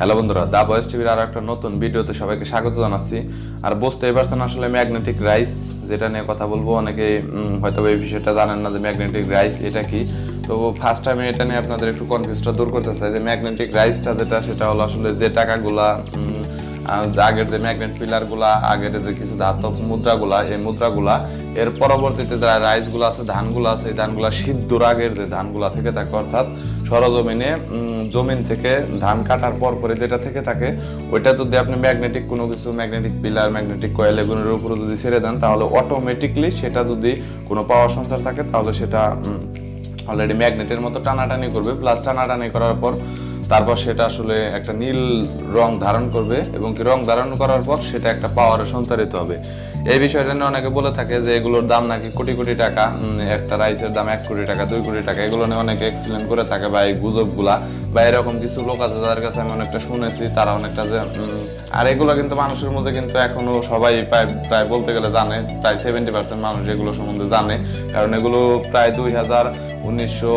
Hello বন্ধুরা, দা বয়েস টিভির আরও একটা নতুন ভিডিওতে সবাইকে স্বাগত জানাচ্ছি। আর বুঝতেই পারছেন আসলে ম্যাগনেটিক রাইস, যেটা নিয়ে কথা বলব। অনেকে হয়তো এই বিষয়টা জানেন না যে ম্যাগনেটিক রাইস এটা কি। তো ফার্স্ট টাইমে এটা নিয়ে আপনাদের একটু কনফিউজটা দূর করতে চাই যে ম্যাগনেটিক রাইসটা যেটা, সেটা হলো আসলে যে টাকাগুলা আগের যে ম্যাগনেট পিলারগুলা আগের যে কিছু ধাতব মুদ্রাগুলা, এই মুদ্রাগুলা, এর পরবর্তীতে যে রাইসগুলো আছে ধানগুলো আছে, এই ধানগুলা সিদ্ধর আগের যে ধানগুলা থেকে থাকে, অর্থাৎ সরজমিনে জমিন থেকে ধান কাটার পর পরে যেটা থেকে থাকে, ওইটা যদি আপনি ম্যাগনেটিক কোনো কিছু ম্যাগনেটিক পিলার ম্যাগনেটিক কয়েল এগুলোর উপরে যদি ছেড়ে দেন, তাহলে অটোমেটিকলি সেটা যদি কোনো পাওয়ার সঞ্চার থাকে, তাহলে সেটা অলরেডি ম্যাগনেটের মতো টানাটানি করবে প্লাস টানাটানি করার পর তারপর সেটা আসলে একটা নীল রং ধারণ করবে এবং কি রং ধারণ করার পর সেটা একটা পাওয়ারে সঞ্চারিত হবে। এই বিষয়টা নিয়ে অনেকে বলে থাকে যে এগুলোর দাম নাকি কোটি কোটি টাকা একটা রাইসের দাম এক কোটি টাকা, দুই কোটি টাকা, এগুলো নিয়ে অনেকে এক্সপ্লেন করে থাকে বা এই গুজবগুলা। বা এরকম কিছু লোক আছে যাদের কাছে আমি অনেকটা শুনেছি, তারা অনেকটা যে আর এগুলো কিন্তু মানুষের মধ্যে কিন্তু এখনও সবাই প্রায় প্রায় বলতে গেলে জানে, প্রায় সেভেন্টি পার্সেন্ট মানুষ এগুলো সম্বন্ধে জানে। কারণ এগুলো প্রায় দুই হাজার উনিশশো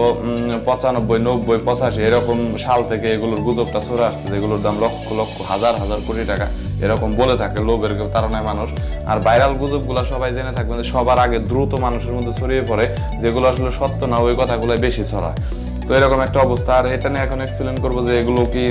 পঁচানব্বই, নব্বই, পঁচাশি, এরকম সাল থেকে এগুলোর গুজবটা সরে আসছে যেগুলোর দাম লক্ষ লক্ষ, হাজার হাজার কোটি টাকা। এরকম বলে থাকে লোভের তাড়নায় মানুষ। আর ভাইরাল গুজবগুলো সবাই জেনে থাকবেন সবার আগে দ্রুত মানুষের মধ্যে ছড়িয়ে পড়ে, যেগুলো আসলে সত্য না, ওই কথাগুলো বেশি ছড়ায়। তো এরকম একটা অবস্থা। আর এটা নিয়ে এখন এক্সপ্লেন করব যে এগুলো কি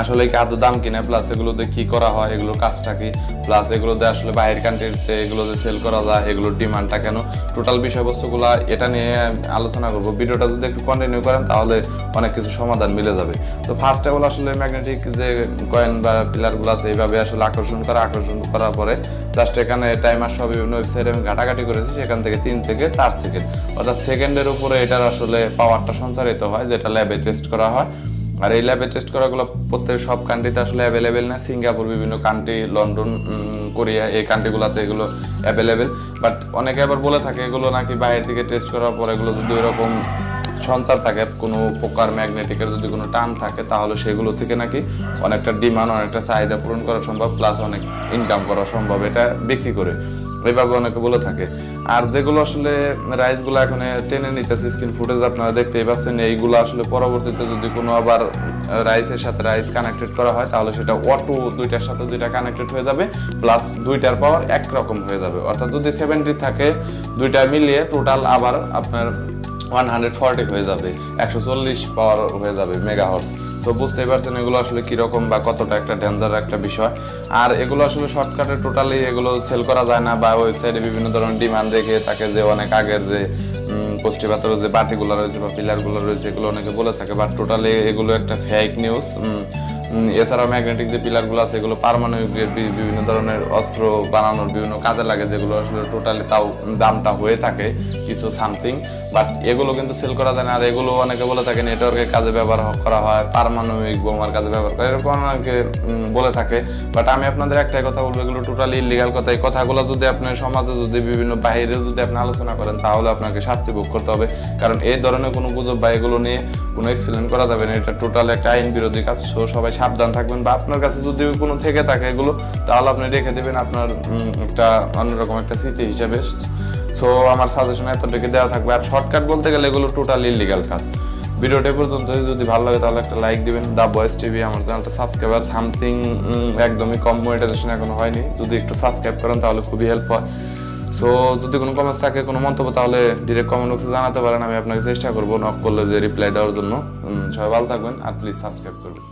আসলে কি আদৌ দাম কিনা? প্লাস এগুলোতে কি করা হয়? এগুলোর কাজটা কি? প্লাস এগুলোতে আসলে বাইরের কান্ট্রিতে এগুলোতে সেল করা যায়? এগুলোর ডিমান্ডটা কেন? টোটাল বিষয়বস্তুগুলো এটা নিয়ে আলোচনা করব। ভিডিওটা যদি একটু কন্টিনিউ করেন, তাহলে অনেক কিছু সমাধান মিলে যাবে। তো ফার্স্ট অফ অল আসলে ম্যাগনেটিক যে কয়েন বা পিলারগুলো আছে, এইভাবে আসলে আকর্ষণ করা, আকর্ষণ করার পরে জাস্ট এখানে টাইমার সব বিভিন্ন ওয়েবসাইটে আমি ঘাটাঘাটি করেছি, সেখান থেকে তিন থেকে চার সেকেন্ড অর্থাৎ সেকেন্ডের উপরে এটার আসলে পাওয়ারটা সঞ্চারিত হয়, যেটা ল্যাবে টেস্ট করা হয়। আর এই ল্যাবে টেস্ট করাগুলো প্রত্যেক সব কান্ট্রিতে আসলে অ্যাভেলেবেল না। সিঙ্গাপুর বিভিন্ন কান্ট্রি লন্ডন কোরিয়া এই কান্ট্রিগুলোতে এগুলো অ্যাভেলেবেল বাট অনেকে আবার বলে থাকে, এগুলো নাকি বাইরের দিকে টেস্ট করার পর এগুলো যদি ওইরকম সঞ্চার থাকে, কোনো পোকার ম্যাগনেটিকের যদি কোনো টান থাকে, তাহলে সেগুলো থেকে নাকি অনেকটা ডিমান্ড অনেকটা চাহিদা পূরণ করা সম্ভব প্লাস অনেক ইনকাম করা সম্ভব। এটা বিক্রি করে। এইভাবে অনেকে বলে থাকে। আর যেগুলো আসলে রাইসগুলো এখন টেনে নিতেছে স্ক্রিন ফুটেজ আপনারা দেখতেই পাচ্ছেন, এইগুলো আসলে পরবর্তীতে যদি কোনো আবার রাইসের সাথে রাইস কানেক্টেড করা হয়, তাহলে সেটা অটো দুইটার সাথে দুইটা কানেক্টেড হয়ে যাবে প্লাস দুইটার পাওয়ার একরকম হয়ে যাবে। অর্থাৎ যদি সেভেন্টি থাকে, দুইটা মিলিয়ে টোটাল আবার আপনার ওয়ান হান্ড্রেড ফর্টি হয়ে যাবে, একশো চল্লিশ পাওয়ার হয়ে যাবে মেগা হর্স তো বুঝতেই পারছেন এগুলো আসলে কীরকম বা কতটা একটা ডেঞ্জার একটা বিষয়। আর এগুলো আসলে শর্টকাটে টোটালি এগুলো সেল করা যায় না বা ওয়েবসাইটে বিভিন্ন ধরনের ডিমান্ড দেখে তাকে যে অনেক আগের যে পোস্টি পাতার যে বাটিগুলো রয়েছে বা পিলারগুলো রয়েছে এগুলো অনেকে বলে থাকে বা টোটালি এগুলো একটা ফেক নিউজ এছাড়াও ম্যাগনেটিক যে পিলারগুলো আছে, এগুলো পারমাণবিকের বি- বিভিন্ন ধরনের অস্ত্র বানানোর বিভিন্ন কাজে লাগে, যেগুলো আসলে টোটালি তাও দামটা হয়ে থাকে কিছু সামথিং বাট এগুলো কিন্তু সেল করা যায় না। আর এগুলো অনেকে বলে থাকে নেটওয়ার্কের কাজে ব্যবহার করা হয়, পারমাণবিক বোমার কাজে ব্যবহার করে এরকম অনেকে বলে থাকে। বাট আমি আপনাদের একটাই কথা বলব, এগুলো টোটালি ইলিগাল কথা। এই কথাগুলো যদি আপনার সমাজে যদি বিভিন্ন বাইরে যদি আপনি আলোচনা করেন, তাহলে আপনাকে শাস্তি ভোগ করতে হবে। কারণ এই ধরনের কোনো গুজব বা এগুলো নিয়ে কোনো এক্সিডেন্ট করা যাবে না। এটা টোটাল একটা আইন বিরোধী কাজ সবাই সাবধান থাকবেন বা আপনার কাছে যদি কোনো থেকে থাকে এগুলো, তাহলে আপনি রেখে দেবেন আপনার একটা অন্যরকম একটা স্মৃতি হিসাবে। সো আমার সাজেশন এতটুকু দেওয়া থাকবে। আর শর্টকাট বলতে গেলে এগুলো টোটাল ইলিগাল কাজ। ভিডিওটা পর্যন্ত যদি ভালো লাগে, তাহলে একটা লাইক দিবেন। দা বয়েস টিভি আমার চ্যানেলটা সাবস্ক্রাইবার সামথিং একদমই কম মনিটাইজেশন এখনও হয়নি। যদি একটু সাবস্ক্রাইব করেন, তাহলে খুবই হেল্প হয়। সো যদি কোনো কমেন্টস থাকে, কোনো মন্তব্য, তাহলে ডিরেক্ট কমেন্ট বক্সে জানাতে পারেন। আমি আপনাকে চেষ্টা করব নক করলে যে রিপ্লাই দেওয়ার জন্য। সবাই ভালো থাকবেন, আর প্লিজ সাবস্ক্রাইব করবেন।